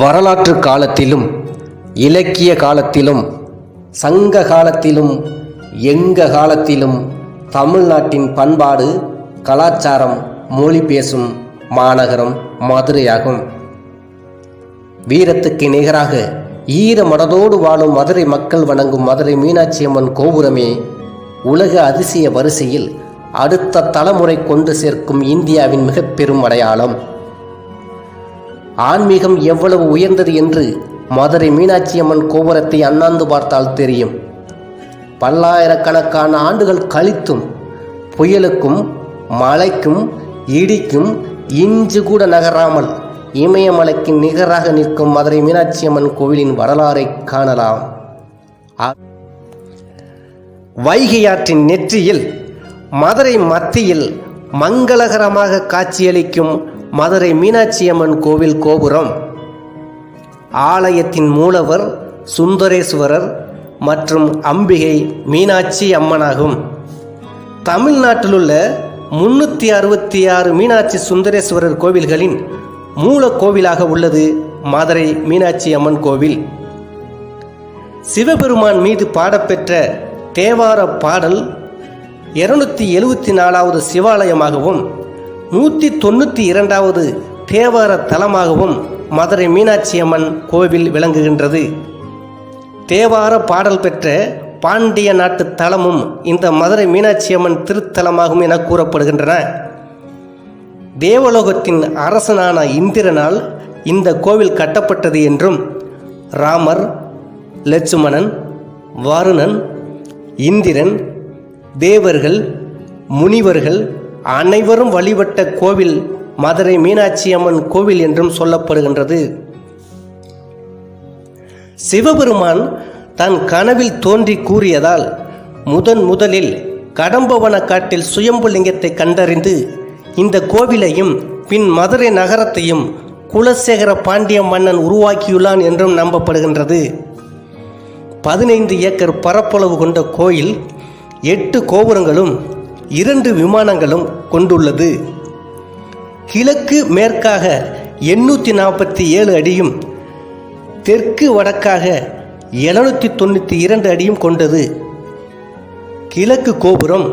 வரலாற்று காலத்திலும் இலக்கிய காலத்திலும் சங்க காலத்திலும் எங்க காலத்திலும் தமிழ்நாட்டின் பண்பாடு கலாச்சாரம் மொழி பேசும் மாநகரம் மதுரையாகும். வீரத்துக்கு நிகராக ஈர மடதோடு வாழும் மதுரை மக்கள் வணங்கும் மதுரை மீனாட்சி அம்மன் கோபுரமே உலக அதிசய வரிசையில் அடுத்த தலைமுறை கொண்டு சேர்க்கும் இந்தியாவின் மிக பெரும் அடையாளம். ஆன்மீகம் எவ்வளவு உயர்ந்தது என்று மதுரை மீனாட்சி அம்மன் கோபுரத்தை அண்ணாந்து பார்த்தால் தெரியும். பல்லாயிரக்கணக்கான ஆண்டுகள் கழித்தும் புயலுக்கும் மழைக்கும் இடிக்கும் இஞ்சு கூட நகராமல் இமயமலைக்கு நிகராக நிற்கும் மதுரை மீனாட்சி அம்மன் கோவிலின் வரலாறை காணலாம். வைகை ஆற்றின் நெற்றியில் மதுரை மத்தியில் மங்களகரமாக காட்சியளிக்கும் மதுரை மீனாட்சி அம்மன் கோவில் கோபுரம். ஆலயத்தின் மூலவர் சுந்தரேஸ்வரர் மற்றும் அம்பிகை மீனாட்சி அம்மனாகும். தமிழ்நாட்டிலுள்ள முன்னூற்றி அறுபத்தி ஆறு மீனாட்சி சுந்தரேஸ்வரர் கோவில்களின் மூல கோவிலாக உள்ளது மதுரை மீனாட்சி அம்மன் கோவில். சிவபெருமான் மீது பாடப்பெற்ற தேவார பாடல் இருநூத்தி எழுவத்தி நாலாவது சிவாலயமாகவும் நூற்றி தொண்ணூற்றி இரண்டாவது தேவார தலமாகவும் மதுரை மீனாட்சி அம்மன் கோவில் விளங்குகின்றது. தேவார பாடல் பெற்ற பாண்டிய நாட்டு தலமும் இந்த மதுரை மீனாட்சி அம்மன் திருத்தலமாகும் என கூறப்படுகின்றன. தேவலோகத்தின் அரசனான இந்திரனால் இந்த கோவில் கட்டப்பட்டது என்றும் ராமர் லட்சுமணன் வருணன் இந்திரன் தேவர்கள் முனிவர்கள் அனைவரும் வழிபட்ட கோவில் மதுரை மீனாட்சி அம்மன் கோவில் என்றும் சொல்லப்படுகின்றது. சிவபெருமான் தன் கனவில் தோன்றி கூறியதால் முதன் முதலில் கடம்பவன காட்டில் சுயம்புலிங்கத்தை கண்டறிந்து இந்த கோவிலையும் பின் மதுரை நகரத்தையும் குலசேகர பாண்டிய மன்னன் உருவாக்கியுள்ளான் என்றும் நம்பப்படுகின்றது. பதினைந்து ஏக்கர் பரப்பளவு கொண்ட கோயில் எட்டு கோபுரங்களும் இரண்டு விமானங்களும் கொண்டுள்ளது. கிழக்கு மேற்காக எண்ணூற்றி நாற்பத்தி ஏழு அடியும் தெற்கு வடக்காக எழுநூற்றி தொண்ணூற்றி இரண்டு அடியும் கொண்டது. கிழக்கு கோபுரம்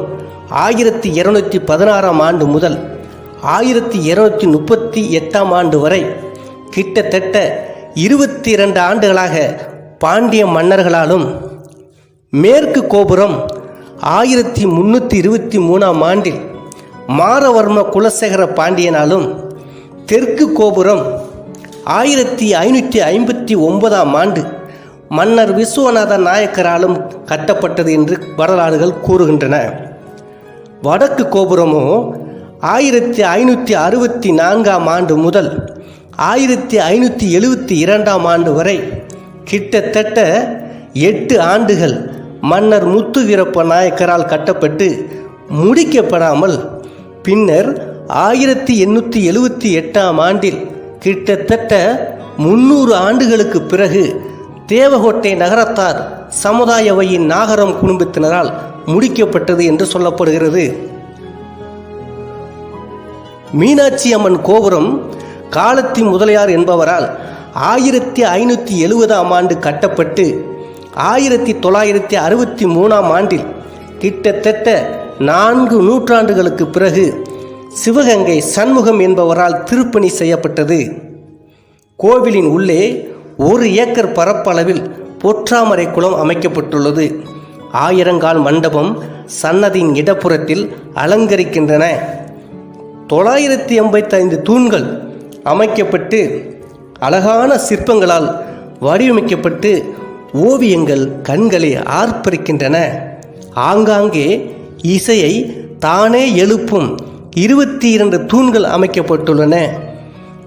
ஆயிரத்தி இருநூற்றி பதினாறாம் ஆண்டு முதல் ஆயிரத்தி இருநூற்றி முப்பத்தி எட்டாம் ஆண்டு வரை கிட்டத்தட்ட இருபத்தி இரண்டு ஆண்டுகளாக பாண்டிய மன்னர்களாலும் மேற்கு கோபுரம் ஆயிரத்தி முன்னூற்றி இருபத்தி மூணாம் ஆண்டில் மாரவர்ம குலசேகர பாண்டியனாலும் தெற்கு கோபுரம் ஆயிரத்தி ஐநூற்றி ஐம்பத்தி ஒன்பதாம் ஆண்டு மன்னர் விஸ்வநாத நாயக்கராலும் கட்டப்பட்டது என்று வரலாறுகள் கூறுகின்றன. வடக்கு கோபுரமோ ஆயிரத்தி ஐநூற்றி அறுபத்தி நான்காம் ஆண்டு முதல் ஆயிரத்தி ஐநூற்றி எழுபத்தி இரண்டாம் ஆண்டு வரை கிட்டத்தட்ட எட்டு ஆண்டுகள் மன்னர் முத்து வீரப்ப நாயக்கரால் கட்டப்பட்டு முடிக்கப்படாமல் பின்னர் ஆயிரத்தி எண்ணூற்றி எழுபத்தி எட்டாம் ஆண்டில் கிட்டத்தட்ட முன்னூறு ஆண்டுகளுக்கு பிறகு தேவகோட்டை நகரத்தார் சமுதாயவையின் நாகரம் குடும்பத்தினரால் முடிக்கப்பட்டது என்று சொல்லப்படுகிறது. மீனாட்சி அம்மன் கோபுரம் காலத்தி முதலியார் என்பவரால் ஆயிரத்தி ஐநூற்றி எழுபதாம் ஆண்டு கட்டப்பட்டு ஆயிரத்தி தொள்ளாயிரத்தி அறுபத்தி மூணாம் ஆண்டில் கிட்டத்தட்ட நான்கு நூற்றாண்டுகளுக்கு பிறகு சிவகங்கை சண்முகம் என்பவரால் திருப்பணி செய்யப்பட்டது. கோவிலின் உள்ளே ஒரு ஏக்கர் பரப்பளவில் பொற்றாமரை குளம் அமைக்கப்பட்டுள்ளது. ஆயிரங்கால் மண்டபம் சன்னதியின் இடப்புறத்தில் அலங்கரிக்கின்றன. தொள்ளாயிரத்தி எண்பத்தைந்து தூண்கள் அமைக்கப்பட்டு அழகான சிற்பங்களால் வடிவமைக்கப்பட்டு ஓவியங்கள் கண்களை ஆர்ப்பரிக்கின்றன. ஆங்காங்கே இசையை தானே எழுப்பும் இருபத்தி இரண்டு தூண்கள் அமைக்கப்பட்டுள்ளன.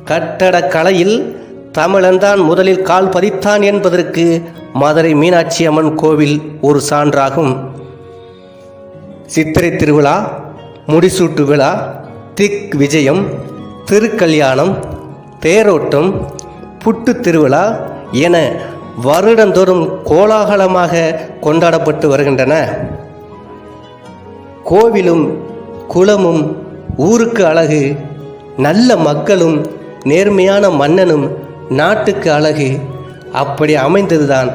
கட்டடக்கலையில் தமிழன்தான் முதலில் கால் பதித்தான் என்பதற்கு மதுரை மீனாட்சி அம்மன் கோவில் ஒரு சான்றாகும். சித்திரை திருவிழா முடிசூட்டு விழா திக் விஜயம் திருக்கல்யாணம் தேரோட்டம் புட்டு திருவிழா என வருடந்தோறும் கோலாகலமாக கொண்டாடப்பட்டு வருகின்றன. கோவிலும் குளமும் ஊருக்கு அழகு நல்ல மக்களும் நேர்மையான மன்னனும் நாட்டுக்கு அழகு. அப்படி அமைந்ததுதான்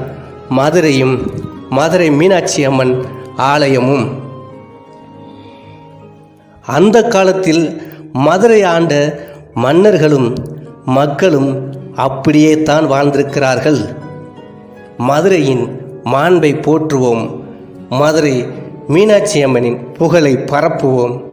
மதுரையும் மதுரை மீனாட்சி அம்மன் ஆலயமும். அந்த காலத்தில் மதுரை ஆண்ட மன்னர்களும் மக்களும் அப்படியே தான் வாழ்ந்திருக்கிறார்கள். மதுரையின் மாண்பை போற்றுவோம். மதுரை மீனாட்சி அம்மனின் புகழை பரப்புவோம்.